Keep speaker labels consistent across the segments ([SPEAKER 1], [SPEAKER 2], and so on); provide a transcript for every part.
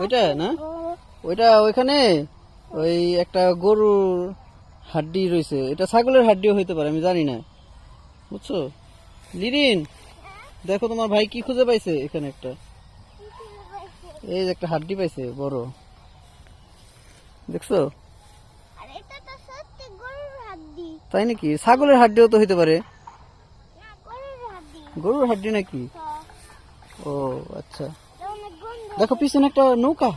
[SPEAKER 1] ওইটা না? ওইটা ওইখানে ওই একটা গরুর হাড্ডি রয়েছে। এটা ছাগলের হাড্ডিও হইতে পারে আমি জানি না। বুঝছ? লিরিন দেখো তোমার ভাই কি খুঁজে পাইছে এখানে একটা। এই একটা হাড্ডি পাইছে বড়। দেখছ? তাই নাকি? ছাগলের হাড্ডিও তো হইতে পারে।
[SPEAKER 2] গরুর হাড্ডি।
[SPEAKER 1] নাকি? ও আচ্ছা। দেখো, পিছনে একটা নৌকা।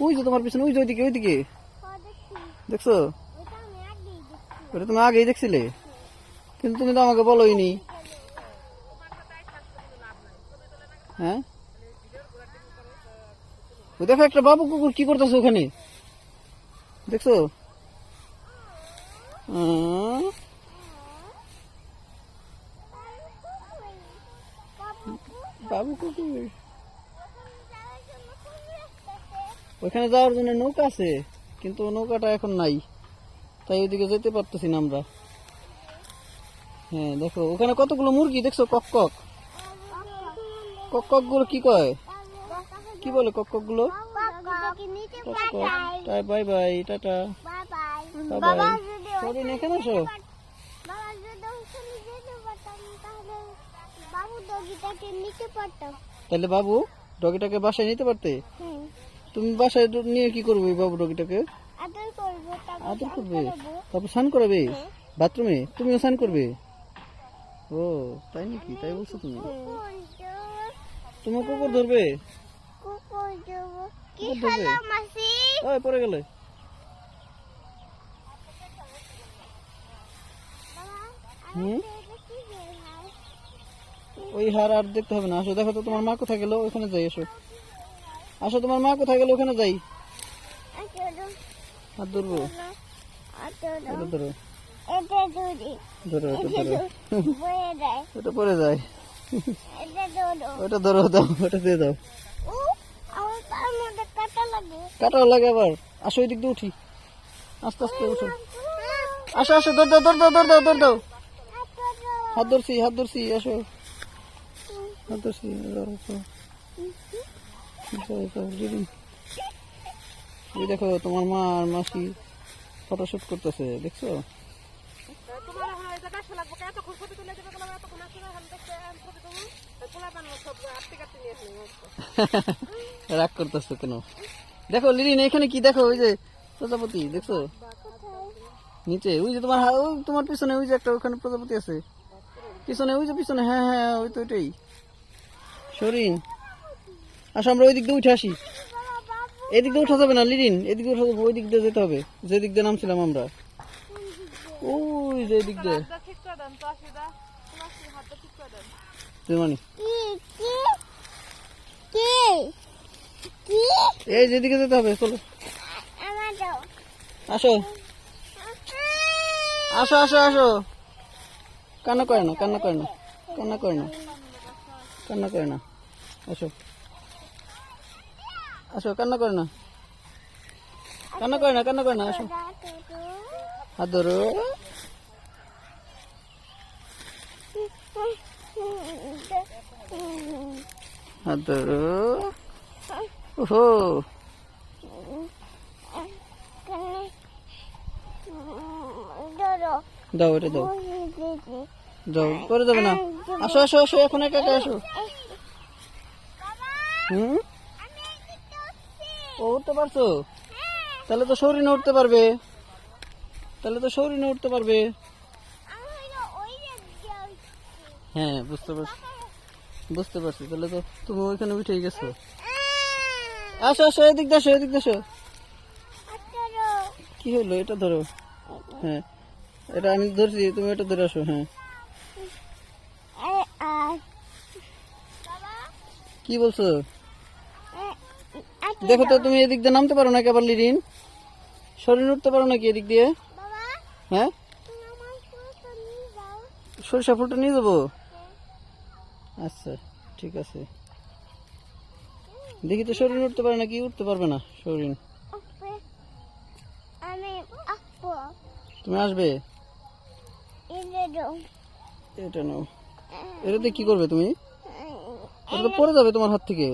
[SPEAKER 1] ওই যে তোমার পিছনে, ওই যে ওইদিকে ওইদিকে।
[SPEAKER 2] দেখছ? ওটা
[SPEAKER 1] তুমি আগেই দেখছিলে। কিন্তু তুমি তো আমাকে বলোইনি। হ্যাঁ? ওই দেখো, একটা বাবু কুকুর কি করতেছে ওখানে? দেখছ? বাবু কুকুর। ওখানে যাওয়ার জন্য নৌকা আছে কিন্তু নৌকাটা এখন নাই। তাই ওইদিকে যেতে পারতেছি না আমরা। হ্যাঁ দেখো ওখানে কতগুলো মুরগি দেখছ? কক কক কক ককগুলো কি কয়? কি বলে কক ককগুলো বাই বাই টাটা। আসো।
[SPEAKER 2] বাবা পারতাম তাহলে বাবু ডগিটাকে
[SPEAKER 1] বাসায় নিতে পারতে? তুমি বাসায় নিয়ে কি করবে বাবু রোগীটাকে?
[SPEAKER 2] আদর করব তারপর
[SPEAKER 1] আদর করবে? তারপর স্নান করাবে? বাথরুমে? তুমিও স্নান করবে? ও তাই নাকি? তাই বলছো তুমি? তোমার কুকুর ধরবে?
[SPEAKER 2] কুকুর মাসি?
[SPEAKER 1] ওই পড়ে গেলে। হুম?
[SPEAKER 2] হয়
[SPEAKER 1] ওই হার আর দেখতে হবে না। আসো দেখো তো তোমার মা কোথায় গেল? ওখানে যাই আসো। আসো তোমার মা কোথায় গেল? ওখানে যাই। হাত ধরবো? এটা পরে যায়। ওটা দাও, ওটা দিয়ে দাও।
[SPEAKER 2] কাটা লাগে
[SPEAKER 1] আবার। আসো ওই দিক দিয়ে উঠি। আস্তে আস্তে উঠো। আসো আসো, ধর দাও ধর দাও দাও দাও হাত ধরছি হাত ধরছি, আসো। হাত ধরছি এই দেখো তোমার মা আর মাসি ফটোশুট করতেছে দেখছ? রাগ করতেছো কেন? দেখো লিলিন এখানে কি দেখো ওই যে প্রজাপতি দেখছ? নিচে ওই যে তোমার তোমার পিছনে ওই যে একটা ওখানে প্রজাপতি আছে। পিছনে ওই যে পিছনে হ্যাঁ হ্যাঁ ওই তো ওইটাই। সরিন আসো আমরা ওই দিক দিয়ে উঠে আসি। এদিক দিয়ে উঠা যাবে না, লিরিন। এদিক দিয়ে উঠা যাবে ওই দিক দিয়ে যেতে হবে। যে দিক দিয়ে নামছিলাম আমরা। ওই যে দিক দিয়ে। এই যেদিকে যেতে হবে, চলো। আসো। আসো আসো আসো। কান্না করে না, কান্না করে না। কান্না করে না। কান্না করে না। আসো। আসো, কান্না করে না। কান্না করে না, কান্না করে না, আসো। হাত ধরো। হাত ধরো। ওহো। দাও এটা, দাও। যাও করে যাবে না। আসো আসো আসো, এখন একা একা আসো। হুম? ও উঠতে পারছ? তাহলে তো সৌরিনে উঠতে পারবে। তাহলে তো সৌরিনে উঠতে পারবে। হ্যাঁ বুঝতে পারছি। বুঝতে পারছি, তাহলে তো তুমি ওইখানে উঠেই গেছো। আসো আসো, এদিক দেশো এদিক দেশো কি হলো? এটা ধরো। হ্যাঁ এটা আমি ধরছি, তুমি এটা ধরে আসো হ্যাঁ। কি বলছো? দেখো তো, তুমি এদিক দিয়ে নামতে পারো নাকি আবার লিরিন। শরীর উঠতে পারো নাকি এদিক দিয়ে? হ্যাঁ? সরিষা ফুলটা নিয়ে যাব? আচ্ছা ঠিক আছে। দেখি তো শরীর উঠতে পারে নাকি উঠতে পারবে না শরীর। তুমি আসবে?
[SPEAKER 2] এটা
[SPEAKER 1] নাও। এটাতে কি করবে তুমি? এটা পড়ে যাবে তোমার হাত থেকে।